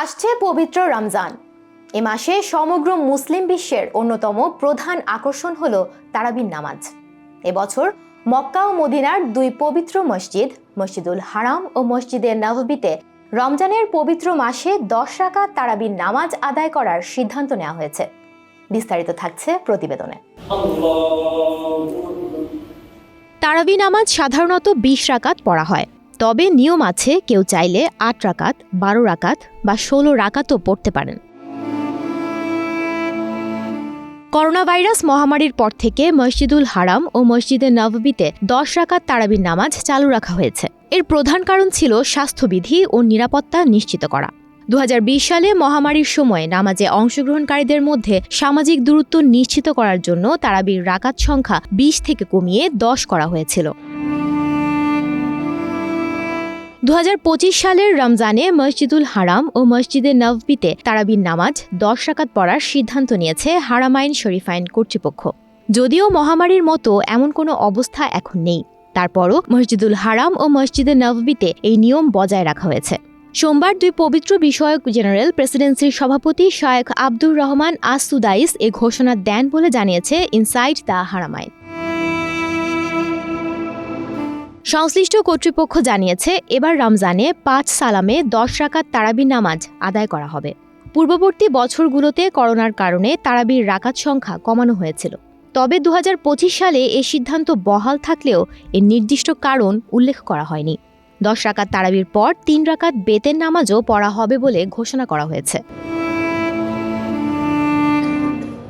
আসছে পবিত্র রমজান। এ মাসে সমগ্র মুসলিম বিশ্বের অন্যতম প্রধান আকর্ষণ হল তারাবির নামাজ। এবছর মক্কা ও মদিনার দুই পবিত্র মসজিদ মসজিদুল হারাম ও মসজিদে নববীতে রমজানের পবিত্র মাসে দশ রাকাত তারাবির নামাজ আদায় করার সিদ্ধান্ত নেওয়া হয়েছে। বিস্তারিত থাকছে প্রতিবেদনে। তারাবি নামাজ সাধারণত বিশ রাকাত পড়া হয়। তবে নিয়ম আছে, কেউ চাইলে আট রাকাত, বারো রাকাত বা ষোলো রাকাতও পড়তে পারেন। করোনা ভাইরাস মহামারীর পর থেকে মসজিদুল হারাম ও মসজিদে নববীতে দশ রাকাত তারাবির নামাজ চালু রাখা হয়েছে। এর প্রধান কারণ ছিল স্বাস্থ্যবিধি ও নিরাপত্তা নিশ্চিত করা। দু হাজার বিশ সালে মহামারীর সময় নামাজে অংশগ্রহণকারীদের মধ্যে সামাজিক দূরত্ব নিশ্চিত করার জন্য তারাবির রাকাত সংখ্যা বিশ থেকে কমিয়ে দশ করা হয়েছিল। দু হাজার পঁচিশ সালের রমজানে মসজিদুল হারাম ও মসজিদে নববীতে তারাবির নামাজ দশ রাকাত পড়ার সিদ্ধান্ত নিয়েছে হারামাইন শরীফাইন কর্তৃপক্ষ। যদিও মহামারীর মতো এমন কোনো অবস্থা এখন নেই। তারপরও মসজিদুল হারাম ও মসজিদে নববীতে এই নিয়ম বজায় রাখা হয়েছে। সোমবার দুই পবিত্র বিষয়ক জেনারেল প্রেসিডেন্সির সভাপতি Sheikh Abdur Rahman As Sudais এ ঘোষণা দেন বলে জানিয়েছে ইনসাইড দ্য হারামাইন সংশ্লিষ্ট কর্তৃপক্ষ জানিয়েছে, এবার রমজানে পাঁচ সালামে দশ রাকাত তারাবির নামাজ আদায় করা হবে। পূর্ববর্তী বছরগুলোতে করোনার কারণে তারাবির রাকাত সংখ্যা কমানো হয়েছিল। তবে দু হাজার পঁচিশ সালে এ সিদ্ধান্ত বহাল থাকলেও এর নির্দিষ্ট কারণ উল্লেখ করা হয়নি। দশ রাকাত তারাবির পর তিন রাকাত বেতের নামাজও পড়া হবে বলে ঘোষণা করা হয়েছে।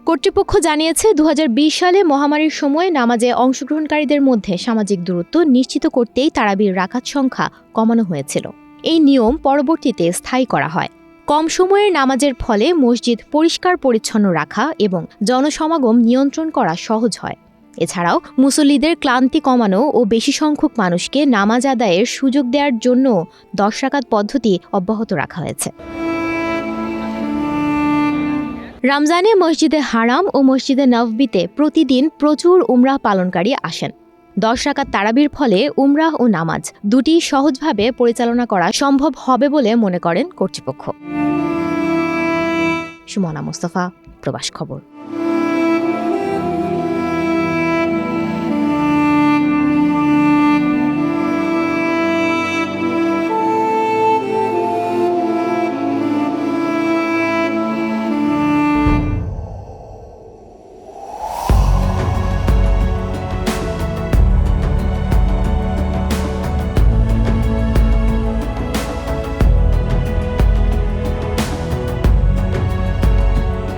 কর্তৃপক্ষ জানিয়েছে দু হাজার বিশ সালে মহামারীর সময় নামাজে অংশগ্রহণকারীদের মধ্যে সামাজিক দূরত্ব নিশ্চিত করতেই তারাবির রাখাত সংখ্যা কমানো হয়েছিল। এই নিয়ম পরবর্তীতে স্থায়ী করা হয়। কম সময়ের নামাজের ফলে মসজিদ পরিষ্কার পরিচ্ছন্ন রাখা এবং জনসমাগম নিয়ন্ত্রণ করা সহজ হয়। এছাড়াও মুসল্লিদের ক্লান্তি কমানো ও বেশি সংখ্যক মানুষকে নামাজ আদায়ের সুযোগ দেওয়ার জন্য দশ রাকাত পদ্ধতি অব্যাহত রাখা হয়েছে। রমজানে মসজিদে হারাম ও মসজিদে নববিতে প্রতিদিন প্রচুর উমরাহ পালনকারী আসেন। দশ রাকাত তারাবির ফলে উমরাহ ও নামাজ দুটি সহজভাবে পরিচালনা করা সম্ভব হবে বলে মনে করেন কর্তৃপক্ষ। সুমনা মোস্তফা, প্রবাস খবর।